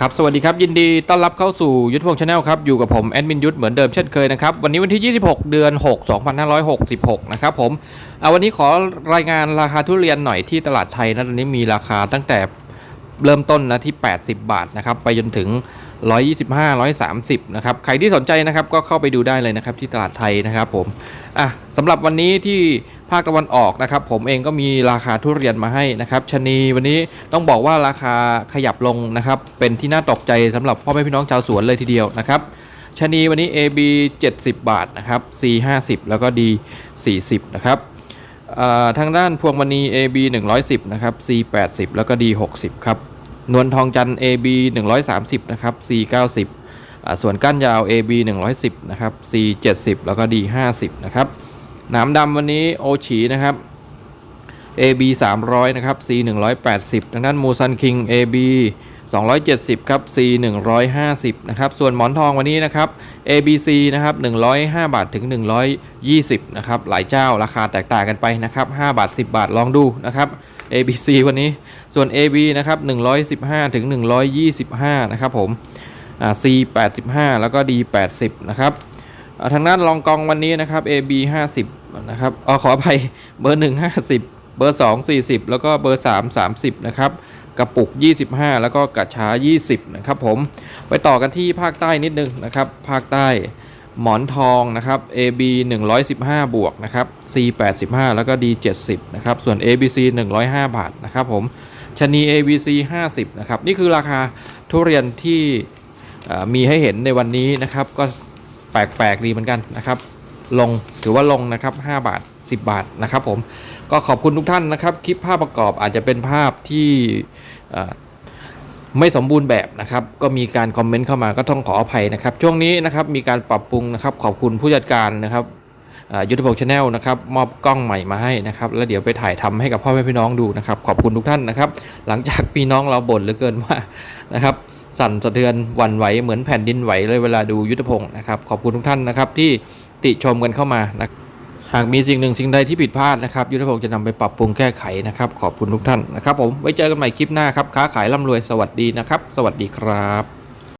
ครับ สวัสดีครับ ยินดีต้อนรับเข้าสู่ยุทธพงศ์ชาแนลครับ อยู่กับผมแอดมินยุทธเหมือนเดิมเช่นเคยนะครับ วันนี้วันที่ 26 เดือน 6 2566 นะครับผมเอาวันนี้ขอรายงานราคาทุเรียนหน่อยที่ตลาดไทยนะตอนนี้มีราคาตั้งแต่เริ่มต้นนะที่ 80 บาทนะครับ ไปจนถึง 125 130 นะครับ ใครที่สนใจนะครับก็เข้าไปดูได้เลยนะครับที่ตลาดไทยนะครับผม อะสำหรับวันนี้ที่าคตะวันออกนะครับ ผมเองก็มีราคาทุเรียนมาให้นะครับชะนีวันนี้ต้องบอกว่าราคาขยับลงนะครับ เป็นที่น่าตกใจสำหรับพ่อแม่พี่น้องชาวสวนเลยทีเดียวนะครับชะนีวันนี้ AB 70 บาทนะครับ C 50แล้วก็ D 40นะครับทางด้านพวงมณี AB 110นะครับ C 80แล้วก็ D 60ครับนวลทองจันทร์ AB 130นะครับ C 90อ่าส่วนก้านยาว AB 110นะครับ C 70แล้วก็ D 50นะครับ หนามดำวันนี้โอฉีนะครับ AB 300 นะครับ C 180ทางด้นมูซันคิง AB 270 ครับ C 150 นะครับ ส่วนหมอนทองวันนี้นะครับ ABC นะครับ 105 บาทถึง 120 นะครับ หลายเจ้าราคาแตกต่างกันไปนะครับ 5 บาท 10 บาทลองดูนะครับ ABC วันนี้ ส่วน AB นะครับ 115 ถึง 125 นะครับผมอ่า C 85 แล้วก็ D 80 นะครับ ทางด้านรองกองวันนี้นะครับ AB 50นะครับออขออภัยเบอร์ 1 50 เบอร์ 2 40 แล้วก็เบอร์ 3 30 นะครับกระปุก 25 แล้วก็กระช้า20 นะครับผม ไปต่อกันที่ภาคใต้นิดนึงนะครับ ภาคใต้หมอนทองนะครับ AB 115 บวกนะครับ C 85 แล้วก็ D 70 นะครับ ส่วน ABC 105 บาทนะครับผมชนี ABC 50 นะครับ นี่คือราคาทุเรียนที่มีให้เห็นในวันนี้นะครับ ก็ แปลกๆดีเหมือนกันนะครับ ลงถือว่าลงนะครับ 5 บาท 10 บาทนะครับผมก็ขอบคุณทุกท่านนะครับ คลิปภาพประกอบอาจจะเป็นภาพที่ไม่สมบูรณ์แบบนะครับ ก็มีการคอมเมนต์เข้ามาก็ต้องขออภัยนะครับ ช่วงนี้นะครับมีการปรับปรุงนะครับ ขอบคุณผู้จัดการนะครับยุทธพงศ์ชาแนลนะครับมอบกล้องใหม่มาให้นะครับ แล้วเดี๋ยวไปถ่ายทำให้กับพ่อแม่พี่น้องดูนะครับ ขอบคุณทุกท่านนะครับ หลังจากพี่น้องเราบ่นเหลือเกินว่านะครับ สั่นสะเทือนวันไหวเหมือนแผ่นดินไหวเลยเวลาดูยุทธพงศ์นะครับขอบคุณทุกท่านนะครับที่ติชมกันเข้ามานะหากมีสิ่งหนึ่งสิ่งใดที่ผิดพลาดนะครับยุทธพงศ์จะนำไปปรับปรุงแก้ไขนะครับ ขอบคุณทุกท่านนะครับผมไว้เจอกันใหม่คลิปหน้าครับค้าขายร่ำรวยสวัสดีนะครับ สวัสดีครับ